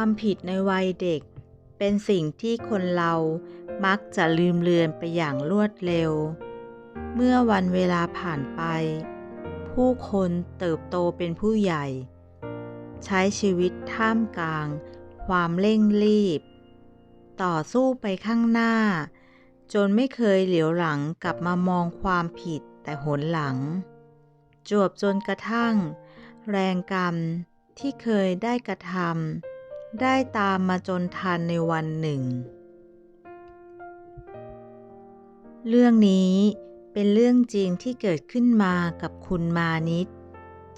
ความผิดในวัยเด็ก เป็นสิ่งที่คนเรามักจะลืมเลือนไปอย่างรวดเร็ว เมื่อวันเวลาผ่านไป ผู้คนเติบโตเป็นผู้ใหญ่ ใช้ชีวิตท่ามกลาง ความเร่งรีบ ต่อสู้ไปข้างหน้า จนไม่เคยเหลียวหลังกลับมามองความผิดแต่หนหลัง จวบจนกระทั่ง แรงกรรมที่เคยได้กระทำ ได้ตามมาจนทันในวันหนึ่ง เรื่องนี้เป็นเรื่องจริงที่เกิดขึ้นมากับคุณมานิด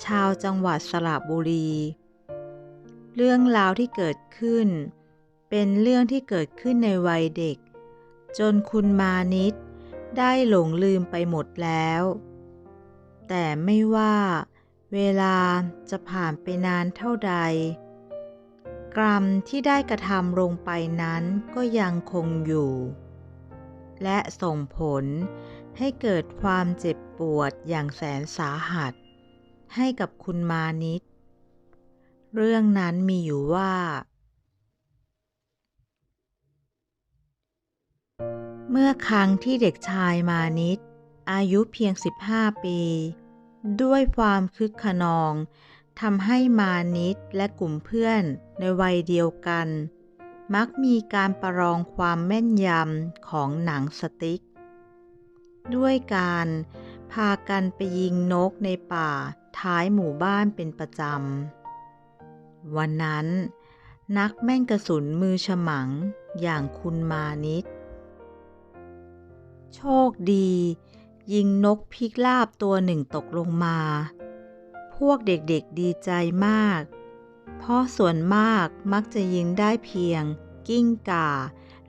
ชาวจังหวัดสระบุรี เรื่องราวที่เกิดขึ้น เป็นเรื่องที่เกิดขึ้นในวัยเด็ก จนคุณมานิดได้หลงลืมไปหมดแล้ว แต่ไม่ว่าเวลาจะผ่านไปนานเท่าใด กรรมที่ได้กระทำลงไปนั้นก็ยังคงอยู่ และส่งผลให้เกิดความเจ็บปวดอย่างแสนสาหัส ให้กับคุณมานิดเรื่องนั้นมีอยู่ว่า เมื่อครั้งที่เด็กชายมานิดอายุเพียง 15 ปี ด้วยความคึกขนอง ทำให้มานิดและกลุ่มเพื่อนในวัยเดียวกัน มักมีการประลองความแม่นยำของหนังสติ๊ก ด้วยการพากันไปยิงนกในป่าท้ายหมู่บ้านเป็นประจำ วันนั้น นักแม่นกระสุนมือฉมังอย่างคุณมานิด โชคดี ยิงนกพิกลาบตัวหนึ่งตกลงมา พวกเด็กๆดีใจมาก เพราะส่วนมากมักจะยิงได้เพียง กิ้งก่า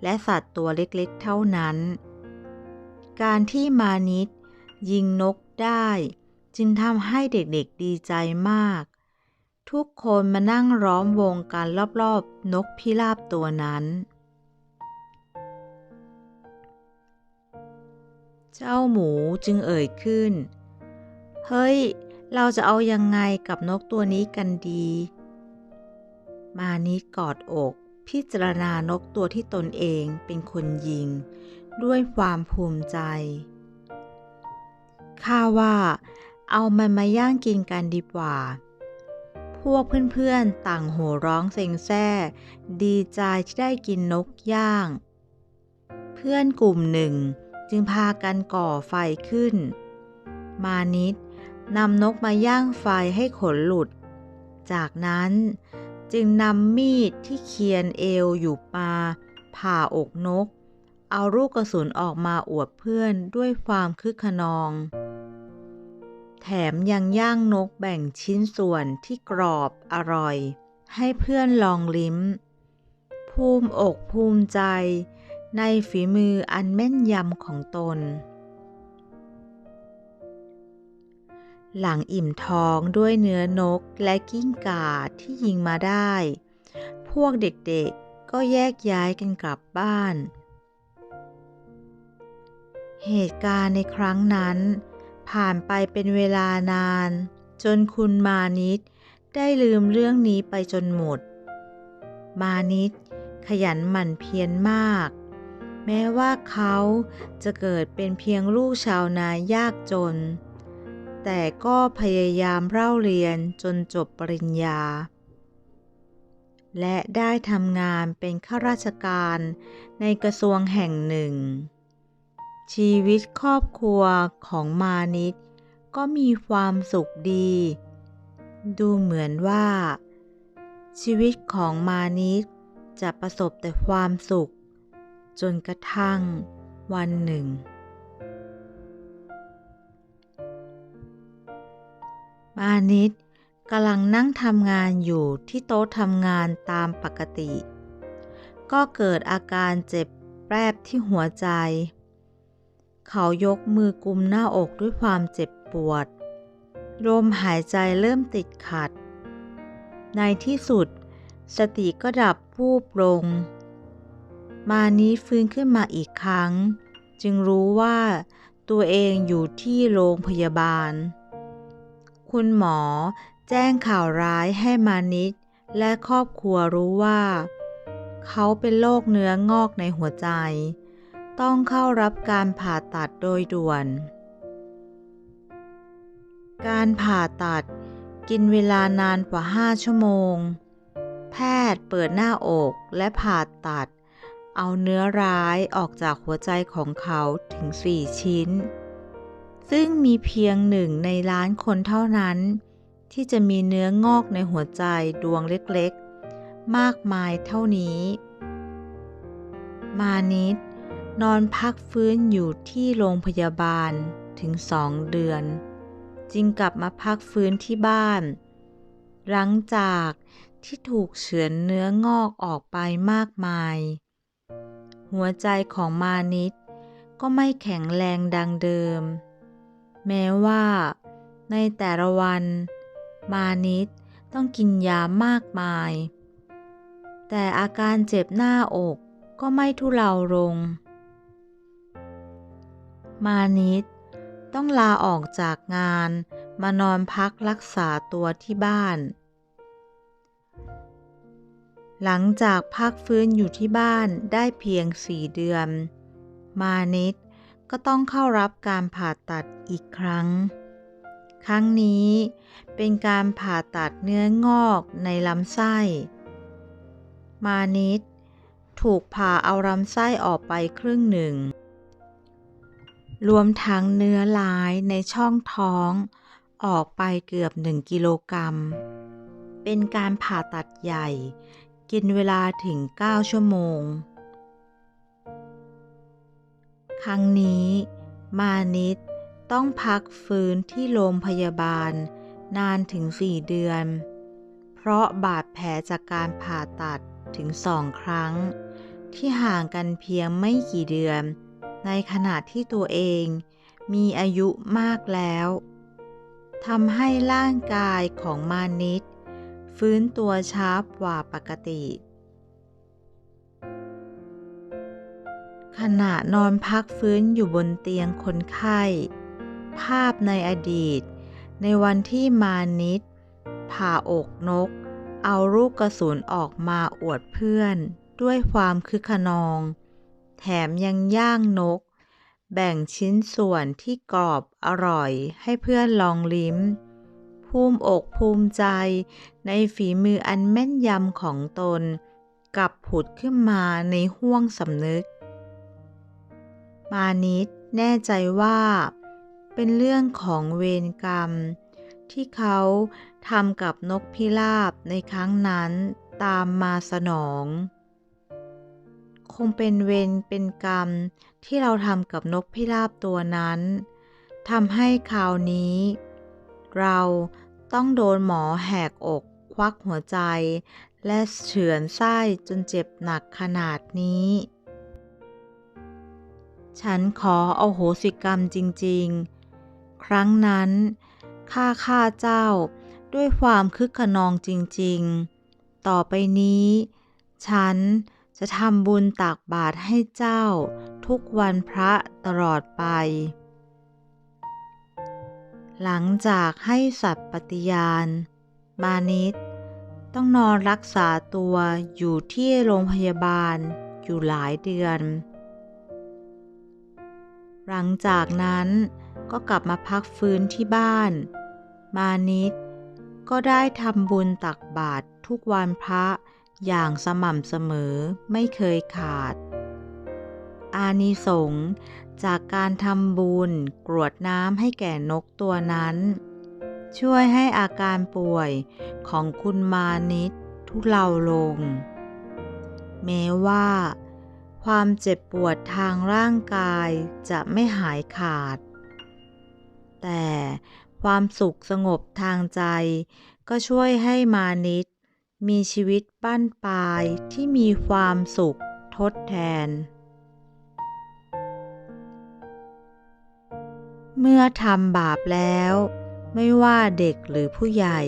และสัตว์ตัวเล็กๆเท่านั้น การที่มานิดยิงนกได้ จึงทำให้เด็กๆดีใจมาก ทุกคนมานั่งล้อมวงกันรอบๆ นกพิราบตัวนั้นเจ้าหมูจึงเอ่ยขึ้น เฮ้ย เราจะเอายังไงกับนกตัวนี้กันดี มานิดกอดอก พิจารณานกตัวที่ตนเองเป็นคนยิง ด้วยความภูมิใจ ข้าว่าเอามันมาย่างกินกันดีกว่า พวกเพื่อนๆต่างโห่ร้องเซ็งแซ่ ดีใจที่ได้กินนกย่าง เพื่อนกลุ่มหนึ่งจึงพากันก่อไฟขึ้น มานิด นำนกมาย่างไฟให้ขนหลุด จากนั้นจึงนำมีดที่เคียนเอวอยู่มาผ่าอกนก เอาลูกกระสุนออกมาอวดเพื่อนด้วยความคึกขนอง แถมยังย่างนกแบ่งชิ้นส่วนที่กรอบอร่อย ให้เพื่อนลองลิ้ม ภูมิอกภูมิใจในฝีมืออันแม่นยำของตน หลังอิ่มท้องด้วยเนื้อนกและกิ้งก่าที่ยิงมาได้ พวกเด็กๆก็แยกย้ายกันกลับบ้าน เหตุการณ์ในครั้งนั้น ผ่านไปเป็นเวลานาน จนคุณมานิดได้ลืมเรื่องนี้ไปจนหมด มานิดขยันหมั่นเพียรมาก แม้ว่าเขาจะเกิดเป็นเพียงลูกชาวนายากจน แต่ก็พยายามเล่าเรียนจนจบปริญญา และได้ทำงานเป็นข้าราชการในกระทรวงแห่งหนึ่ง ชีวิตครอบครัวของมานิดก็มีความสุขดี ดูเหมือนว่า ชีวิตของมานิดจะประสบแต่ความสุข จนกระทั่งวันหนึ่ง มานิดกำลังนั่งทำงานอยู่ที่โต๊ะทำงานตามปกติ ก็เกิดอาการเจ็บแปรบที่หัวใจ เขายกมือกุมหน้าอกด้วยความเจ็บปวด ลมหายใจเริ่มติดขัด ในที่สุด สติก็ดับวูบลง มานี้ฟื้นขึ้นมาอีกครั้ง จึงรู้ว่าตัวเองอยู่ที่โรงพยาบาล คุณหมอ แจ้งข่าวร้ายให้มานิดและครอบครัวรู้ว่า เขาเป็นโรคเนื้องอกในหัวใจ ต้องเข้ารับการผ่าตัดโดยด่วน การผ่าตัดกินเวลานานกว่า 5 ชั่วโมง แพทย์เปิดหน้าอกและผ่าตัด เอาเนื้อร้ายออกจากหัวใจของเขาถึง 4 ชิ้น ซึ่งมีเพียงหนึ่งในล้านคนเท่านั้น ที่จะมีเนื้องอกในหัวใจดวงเล็กๆ มากมายเท่านี้ มานิดนอนพักฟื้นอยู่ที่โรงพยาบาลถึงสองเดือน จึงกลับมาพักฟื้นที่บ้าน หลังจากที่ถูกเฉือนเนื้องอกออกไปมากมาย หัวใจของมานิดก็ไม่แข็งแรงดังเดิม แม้ว่า ในแต่ละวัน มานิดต้องกินยามากมาย แต่อาการเจ็บหน้าอกก็ไม่ทุเลาลง มานิดต้องลาออกจากงานมานอนพักรักษาตัวที่บ้าน หลังจากพักฟื้นอยู่ที่บ้านได้เพียงสี่เดือน มานิด ก็ต้องเข้ารับการผ่าตัดอีกครั้ง ครั้งนี้เป็นการผ่าตัดเนื้องอกในลำไส้ มานิดถูกผ่าเอาลำไส้ออกไปครึ่งหนึ่ง รวมทั้งเนื้อร้ายในช่องท้องออกไปเกือบหนึ่งกิโลกรัม เป็นการผ่าตัดใหญ่ กินเวลาถึง 9 ชั่วโมง ครั้งนี้ มานิดต้องพักฟื้นที่โรงพยาบาล นานถึง4เดือน เพราะบาดแผลจากการผ่าตัดถึงสองครั้ง ที่ห่างกันเพียงไม่กี่เดือน ในขณะที่ตัวเองมีอายุมากแล้วทำให้ร่างกายของมานิด ฟื้นตัวช้ากว่าปกติ ขณะนอนพักฟื้นอยู่บนเตียงคนไข้ ภาพในอดีต ในวันที่มานิดผ่าอกนก เอาลูกกระสุนออกมาอวดเพื่อน ด้วยความคึกขนอง แถมยังย่างนก แบ่งชิ้นส่วนที่กรอบอร่อยให้เพื่อนลองลิ้ม ภูมิอกภูมิใจในฝีมืออันแม่นยำของตนกลับผุดขึ้นมาในห้วงสำนึก มานิดแน่ใจว่า เป็นเรื่องของเวรกรรม ที่เขาทำกับนกพิราบในครั้งนั้นตามมาสนอง คงเป็นเวรเป็นกรรมที่เราทำกับนกพิราบตัวนั้นทำให้คราวนี้ เราต้องโดนหมอแหกอก ควักหัวใจ และเฉือนไส้จนเจ็บหนักขนาดนี้ ฉันขอเอาโหสิกรรมจริง ๆ ครั้งนั้นข้าข้าเจ้าด้วยความคึกขนองจริง ๆ ต่อไปนี้ ฉันจะทำบุญตักบาตรให้เจ้าทุกวันพระตลอดไป หลังจากให้สัตว์ปฏิญาณ มานิดต้องนอนรักษาตัวอยู่ที่โรงพยาบาลอยู่หลายเดือน หลังจากนั้นก็กลับมาพักฟื้นที่บ้าน มานิด ก็ได้ทำบุญตักบาตรทุกวันพระอย่างสม่ำเสมอไม่เคยขาด อานิสงส์จากการทำบุญกรวดน้ำให้แก่นกตัวนั้น ช่วยให้อาการป่วยของคุณมานิดทุเลาลง แม้ว่า ความเจ็บปวดทางร่างกายจะไม่หายขาด แต่ความสุขสงบทางใจ ก็ช่วยให้มานิด มีชีวิตปั้นปลายที่มีความสุขทดแทน เมื่อทำบาปแล้ว ไม่ว่าเด็กหรือผู้ใหญ่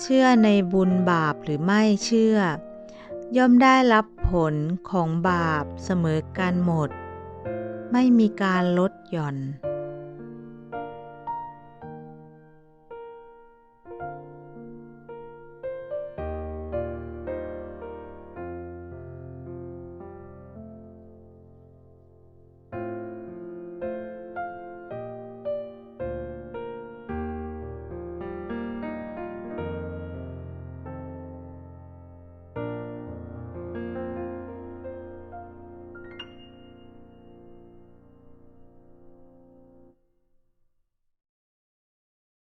เชื่อในบุญบาปหรือไม่เชื่อ ย่อมได้รับผลของบาปเสมอกันหมด ไม่มีการลดหย่อน